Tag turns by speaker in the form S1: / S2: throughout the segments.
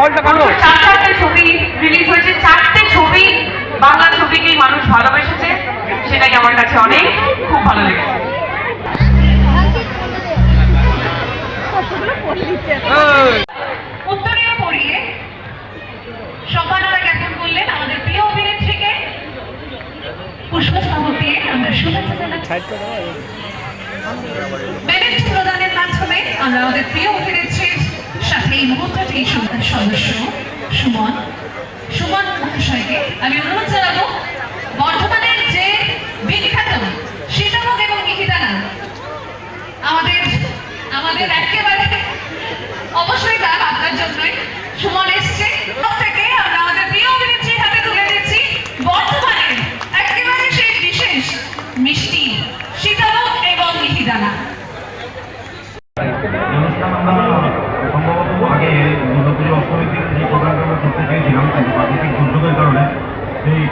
S1: কলটা কাটো
S2: চার চারটে ছবি রিলিজ হয়েছে। চারটে ছবি বাংলা ছবিকেই মানুষ ভালোবেসেছে। সেটাই আমার কাছে অনেক খুব ভালো লেগেছে।
S3: উত্তরীয় পড়িয়ে সম্মাননা জ্ঞাপন করলেন আমাদের প্রিয় অভিনেত্রীকে পুষ্পস্তবক দিয়ে আমরা শুভেচ্ছা জানাচ্ছি। প্রদানের মাধ্যমে আমরা আমাদের প্রিয় অভিনেত্রীর সাথে এই মুহূর্তটি সদস্য সুমন সুমন মহাশয়কে আমি অনুরোধ জানাব, বর্ধমানের যে বিখ্যাত সীতাভোগ এবং মিহিদানা আমাদের আমাদের একেবারে অবশ্যই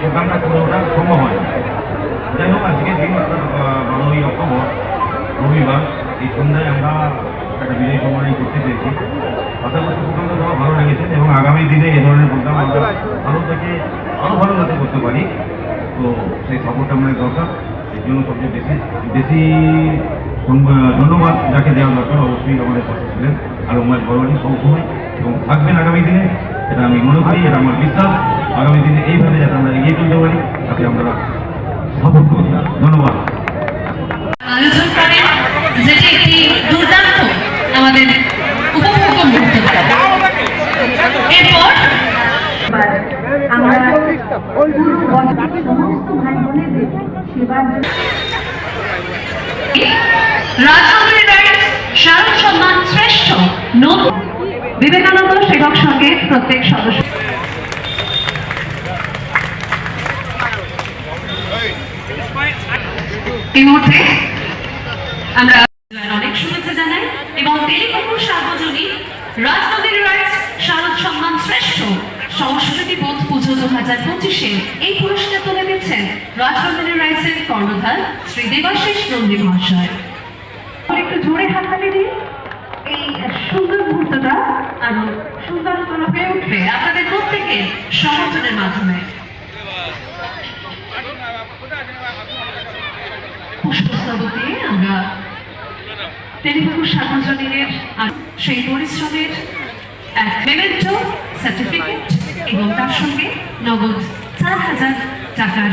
S4: প্রোগ্রামটা করে ওঠা সম্ভব হয় যাই হোক আজকের দিন অর্থাৎ বারোই অক্টোবর, রবিবার, এই সন্ধ্যায় আমরা একটা বিজয় সম্মানই করতে চেয়েছি আশা করছি প্রোগ্রামটা ভালো লেগেছে এবং আগামী দিনে এই ধরনের প্রোগ্রাম আমরা ভালো থেকে আরও ভালো যাতে করতে পারি। তো সেই সাপোর্ট আমাদের দরকার। এর জন্য সবচেয়ে বেশি বেশি ধন্যবাদ যাকে দেওয়া দরকার, অবশ্যই আমাদের পাশে ছিলেন। আর উমায় বড়বাড়ি সবসময় এবং থাকবেন আগামী দিনে। এটা আমি মনে করি এটা আমার বিশ্বাস আগামী দিনে এইভাবে যাতে আমরা এগিয়ে চলতে পারি তাতে আমরা সাপোর্ট করি ধন্যবাদ।
S3: আয়োজন করেন যেটি একটি দুর্দান্ত আমাদের উপভোগ্য মুহূর্ত এরপর
S5: আমরা সমস্ত ভাই বোনেদের সেবার জন্য
S3: রাজনগরী রাইটস শারদ সম্মান শ্রেষ্ঠ নতুন বিবেকানন্দ সেবক সঙ্গে প্রত্যেক সদস্য। এই মুহূর্তে আমরা অনেক শুভেচ্ছা জানাই এবং রাইটস শারদ সম্মান শ্রেষ্ঠ সংস্কৃতি বোধ পুজো দু হাজার পঁচিশে এই পুরস্কার তুলে দিচ্ছেন রাজনগরী রাইটসের কর্ণধার শ্রী দেবাশিস নন্দী মহাশয়। একটু জোরে হাততালি দিন। মুহূর্তটা আরও সুন্দরতর হয়ে উঠবে আপনাদের প্রত্যেকের সমর্থনের মাধ্যমে। সার্টিফিকেট এবং তার সঙ্গে নগদ চার হাজার টাকার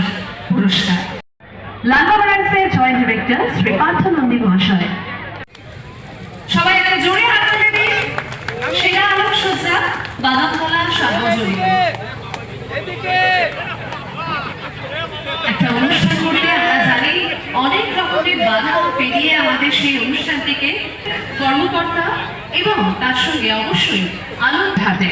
S3: পুরস্কার। লালবাগানের জয়েন্ট ডিরেক্টর শ্রী পার্থ মহাশয়। সবাই জোরে হাত তুলে দিন সেরা আলোক সজ্জা বাদামতলা সার্বজনীন একটা অনুষ্ঠান করলে আমরা জানি অনেক রকমের বাধা পেরিয়ে আমাদের সেই অনুষ্ঠানটিকে কর্মকর্তা এবং তার সঙ্গে অবশ্যই আনন্দ হাতে।